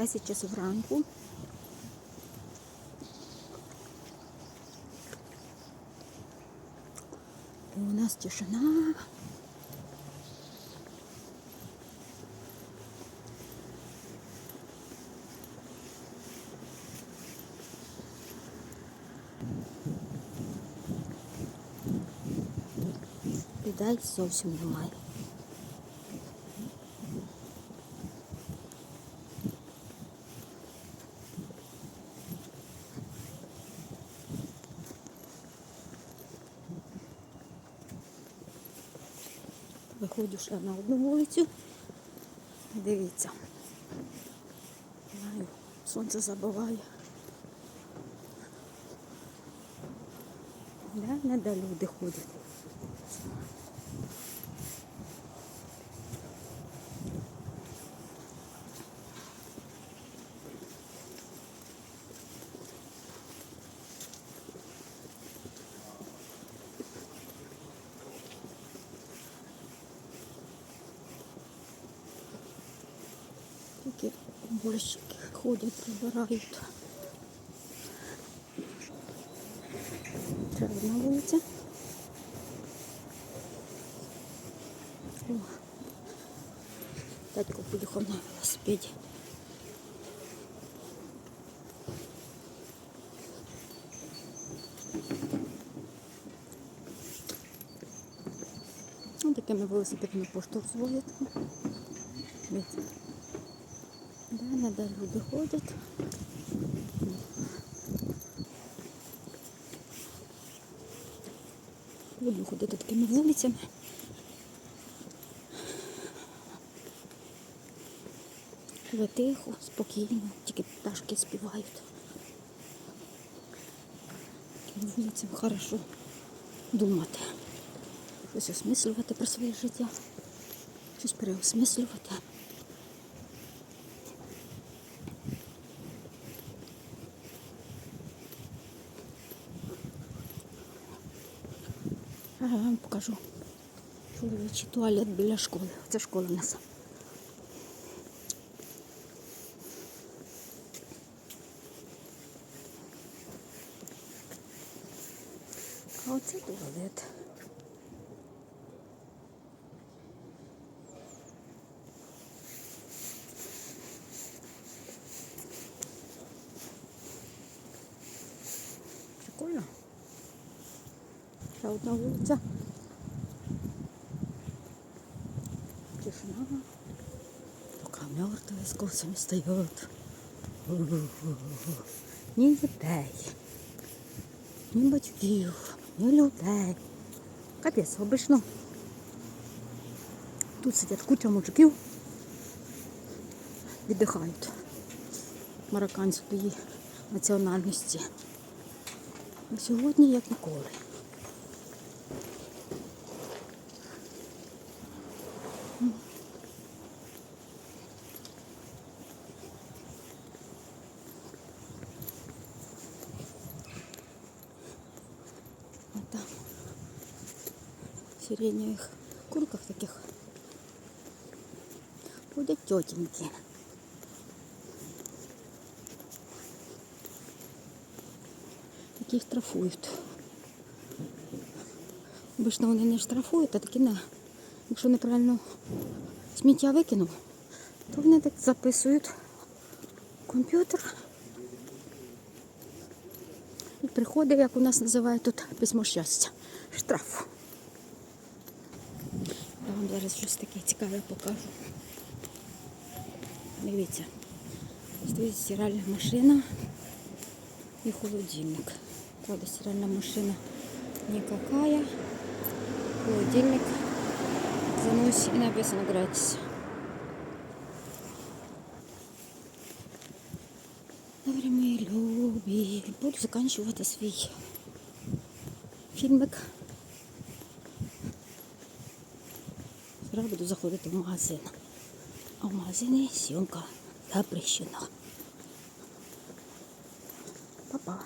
10 часов ранку. І у нас тишина. Людей зовсім немає. Виходжу ще на одну вулицю. Дивіться. Знаю, сонце забиває. Де не де люди ходять. Тільки борщики ходять, прибирають. Одна вулиця. О, Дядько поїхав на велосипеді. Ну, такими велосипедами пошту звозять. Де люди ходять. Люблю ходити такими вулицями. Тихо, спокійно, тільки пташки співають. Вулицям хорошо думати. Щось осмислювати про своє життя, щось переосмислювати. Я вам покажу чоловічий туалет біля школи. Це школа в нас. А оце туалет. Ще одна вулиця. Тишина. Пока мертвые с косами встает. Ні дітей, ні батьків, ні людей. Капець, обично. Тут сидять куча мужиків, віддихають. Марокканської національності. Сьогодні як ніколи. Там сиреневых курках таких ходят тетеньки. Таких штрафують. Обично вони не штрафують, а такі не. Якщо неправильно сміття викинув, то вони так записують в комп'ютер. І приходить, як у нас називають тут письмо щастя. Штраф. Я вам зараз щось таке цікаве покажу. Дивіться. Стоїть стиральна машина і холодильник. Правда, стиральна машина никакая. Холодильник занось і написано гратись. Буду закінчувати свій фільмик. Зараз буду заходити в магазин. А в магазині зйомка запрещена. Па-па.